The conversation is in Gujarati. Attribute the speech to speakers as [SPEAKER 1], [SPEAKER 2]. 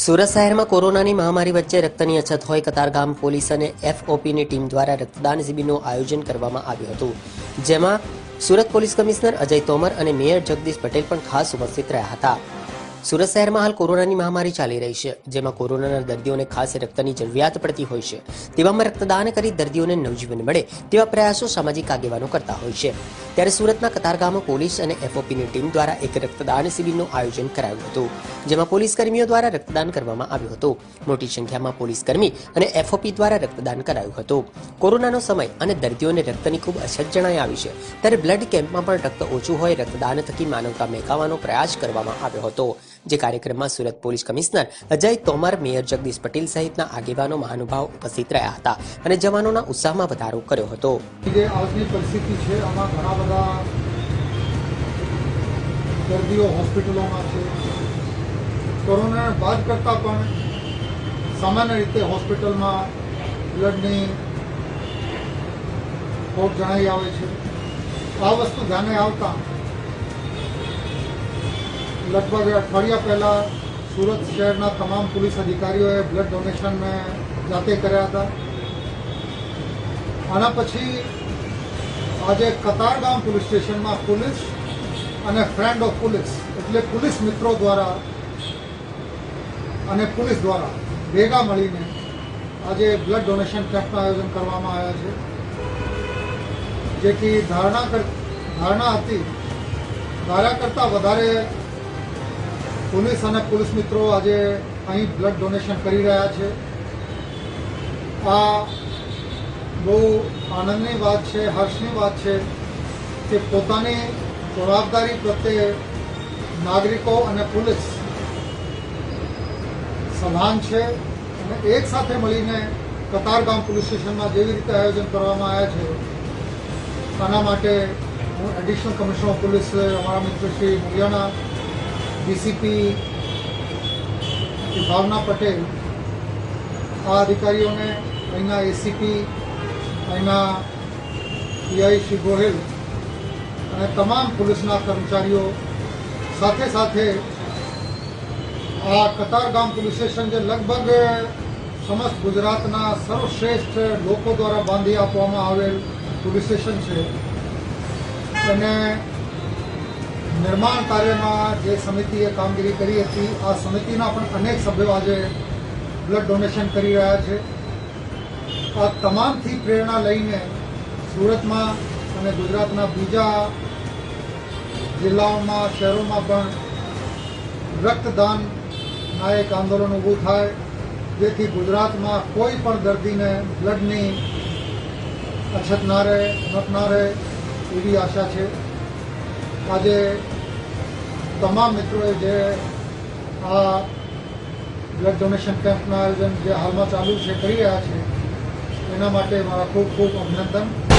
[SPEAKER 1] સુરત શહેરમાં કોરોનાની મહામારી વચ્ચે રક્તની અછત હોય કતારગામ પોલીસ અને એફઓપીની ટીમ દ્વારા રક્તદાન શિબિરનું આયોજન કરવામાં આવ્યું હતું, જેમાં સુરત પોલીસ કમિશનર અજય તોમર અને મેયર જગદીશ પટેલ પણ ખાસ ઉપસ્થિત રહ્યા હતા. સુરત શહેરમાં હાલ કોરોનાની મહામારી ચાલી રહી છે, જેમાં કોરોનાના દર્દીઓને ખાસ રક્તની જરૂરિયાત પડતી હોય છે. તેવામાં રક્તદાન કરી દર્દીઓને નવજીવન મળે તેવા પ્રયાસો સામાજિક આગેવાનો કરતા હોય છે. ત્યારે સુરતના કતારગામમાં પોલીસ અને એફઓપીની ટીમ દ્વારા એક રક્તદાન શિબિરનું આયોજન કરાયું હતું, જેમાં પોલીસ કર્મીઓ દ્વારા રક્તદાન કરવામાં આવ્યું હતું. મોટી સંખ્યામાં પોલીસ કર્મી અને એફઓપી દ્વારા રક્તદાન કરાયું હતું. કોરોનાનો સમય અને દર્દીઓને રક્તની ખૂબ અછત જણાઈ આવી છે. ત્યારે બ્લડ કેમ્પમાં પણ રક્ત ઓછું હોય રક્તદાન થકી માનવતા મેકાવવાનો પ્રયાસ કરવામાં આવ્યો હતો. જે કાર્યક્રમમાં Surat police commissioner Ajay Tomar, mayor Jagdish Patel સહિતના આગેવાનો, મહાનુભાવ ઉપસ્થિત રહ્યા હતા અને જવાનોના ઉત્સાહમાં વધારો કર્યો હતો.
[SPEAKER 2] જે આજની પરિસ્થિતિ છે, આમાં ઘણા બધા દર્દીઓ હોસ્પિટલોમાં છે. કોરોના બાદ કરતાં પણ સામાન્ય રીતે હોસ્પિટલમાં બ્લડની ખોટ જણાઈ આવે છે. આ વસ્તુ ધ્યાને આવતા લગભગ અઠવાડિયા પહેલાં સુરત શહેરના તમામ પોલીસ અધિકારીઓએ બ્લડ ડોનેશન મેં જાતે કર્યા હતા. આના પછી આજે કતારગામ પોલીસ સ્ટેશનમાં પોલીસ અને ફ્રેન્ડ ઓફ પોલીસ એટલે પોલીસ મિત્રો દ્વારા અને પોલીસ દ્વારા ભેગા મળીને આજે બ્લડ ડોનેશન કેમ્પનું આયોજન કરવામાં આવ્યા છે. જેથી ધારણા કર, ધારણા હતી. ધારા કરતાં વધારે પોલીસ અને પોલીસ મિત્રો આજે અહીં બ્લડ ડોનેશન કરી રહ્યા છે. આ બહુ આનંદની વાત છે, હર્ષની વાત છે કે પોતાની જવાબદારી પ્રત્યે નાગરિકો અને પોલીસ સભાન છે અને એક સાથે મળીને કતારગામ પોલીસ સ્ટેશનમાં જેવી રીતે આયોજન કરવામાં આવ્યા છે, આના માટે હું એડિશનલ કમિશનર ઓફ પોલીસ અમારા મિત્ર શ્રી મુલિયાણા ડીસીપી ભાવના પટેલ, આ અધિકારીઓને અહીંના એસીપી, અહીંના પીઆઈ શ્રી ગોહિલ અને તમામ પોલીસના કર્મચારીઓ સાથે સાથે આ કતારગામ પોલીસ સ્ટેશન જે લગભગ સમસ્ત ગુજરાતના સર્વશ્રેષ્ઠ લોકો દ્વારા બાંધી આપવામાં આવેલ પોલીસ સ્ટેશન છે. અને નિર્માણ કાર્યમાં જે સમિતિએ કામગીરી કરી હતી, આ સમિતિના પણ અનેક સભ્યો આજે બ્લડ ડોનેશન કરી રહ્યા છે. આ તમામથી પ્રેરણા લઈને સુરતમાં અને ગુજરાતના બીજા જિલ્લાઓમાં, શહેરોમાં પણ રક્તદાનના એક આંદોલન ઊભું થાય, જેથી ગુજરાતમાં કોઈ પણ દર્દીને બ્લડની અછત ના રહે નક ના રહે, એવી આશા છે. આજે તમામ મિત્રોએ જે આ બ્લડ ડોનેશન કેમ્પનું આયોજન જે હાલમાં ચાલુ છે, કરી રહ્યા છે, એના માટે મારા ખૂબ ખૂબ અભિનંદન.